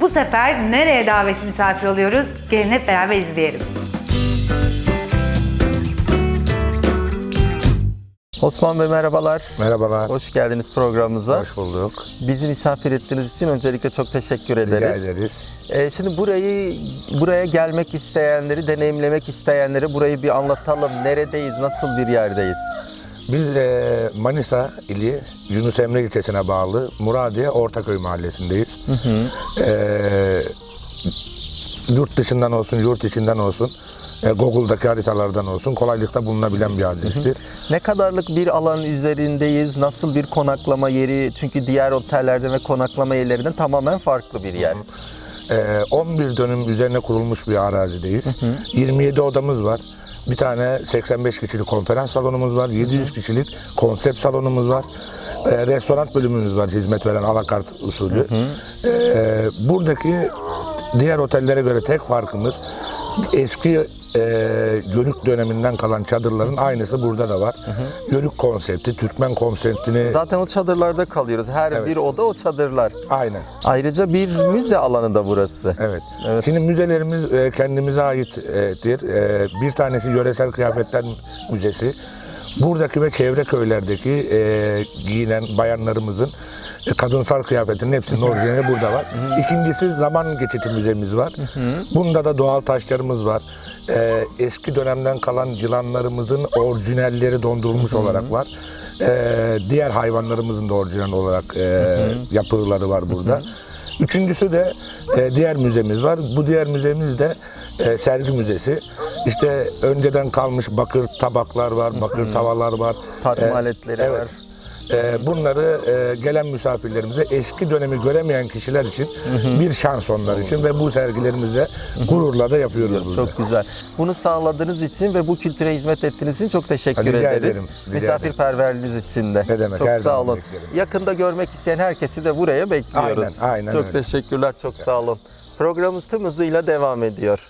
Bu sefer nereye davetsiz misafir oluyoruz? Gelin hep beraber izleyelim. Osman Bey merhabalar. Merhabalar. Hoş geldiniz programımıza. Hoş bulduk. Bizi misafir ettiğiniz için öncelikle çok teşekkür Rica ederiz. ederiz. Ee, şimdi burayı buraya gelmek isteyenleri, deneyimlemek isteyenlere burayı bir anlatalım. Neredeyiz, nasıl bir yerdeyiz? Biz e, Manisa ili Yunus Emre ilçesine bağlı Muradiye Ortaköy mahallesindeyiz. E, yurt dışından olsun, yurt içinden olsun, e, Google'daki haritalardan olsun kolaylıkla bulunabilen bir adrestir. Ne kadarlık bir alan üzerindeyiz? Nasıl bir konaklama yeri? Çünkü diğer otellerden ve konaklama yerlerinden tamamen farklı bir yer. E, 11 dönüm üzerine kurulmuş bir arazideyiz. 27 odamız var. Bir tane 85 kişilik konferans salonumuz var. 700 kişilik konsept salonumuz var. E, restoran bölümümüz var hizmet veren alakart usulü. E, buradaki diğer otellere göre tek farkımız eski e, Yörük döneminden kalan çadırların aynısı burada da var. Yörük konsepti, Türkmen konseptini Zaten o çadırlarda kalıyoruz. Her Evet. bir oda o çadırlar. aynen. Ayrıca bir müze alanı da burası. Evet. Evet. Şimdi müzelerimiz e, kendimize aittir. E, bir tanesi yöresel kıyafetler müzesi. Buradaki ve çevre köylerdeki e, giyinen bayanlarımızın e, kadınsal kıyafetinin hepsinin orijinali burada var. İkincisi zaman geçiti müzemiz var. Bunda da doğal taşlarımız var. E, eski dönemden kalan yılanlarımızın orijinalleri dondurulmuş olarak var. E, diğer hayvanlarımızın da orijinal olarak e, yapıları var burada. Üçüncüsü de e, diğer müzemiz var. Bu diğer müzemiz de e, sergi müzesi. İşte önceden kalmış bakır tabaklar var, bakır tavalar var. Tarım E, aletleri evet. var. E, bunları e, gelen misafirlerimize eski dönemi göremeyen kişiler için bir şans onlar için ve bu sergilerimize gururla da yapıyoruz. burada. Çok güzel. Bunu sağladığınız için ve bu kültüre hizmet ettiğiniz için çok teşekkür Rica ederiz. ederim, rica Misafirperverliğiniz için de. Ne demek, Çok sağ olun. beklerim. Yakında görmek isteyen herkesi de buraya bekliyoruz. Aynen, aynen Çok öyle. teşekkürler, çok sağ olun. Programımız tüm hızıyla devam ediyor.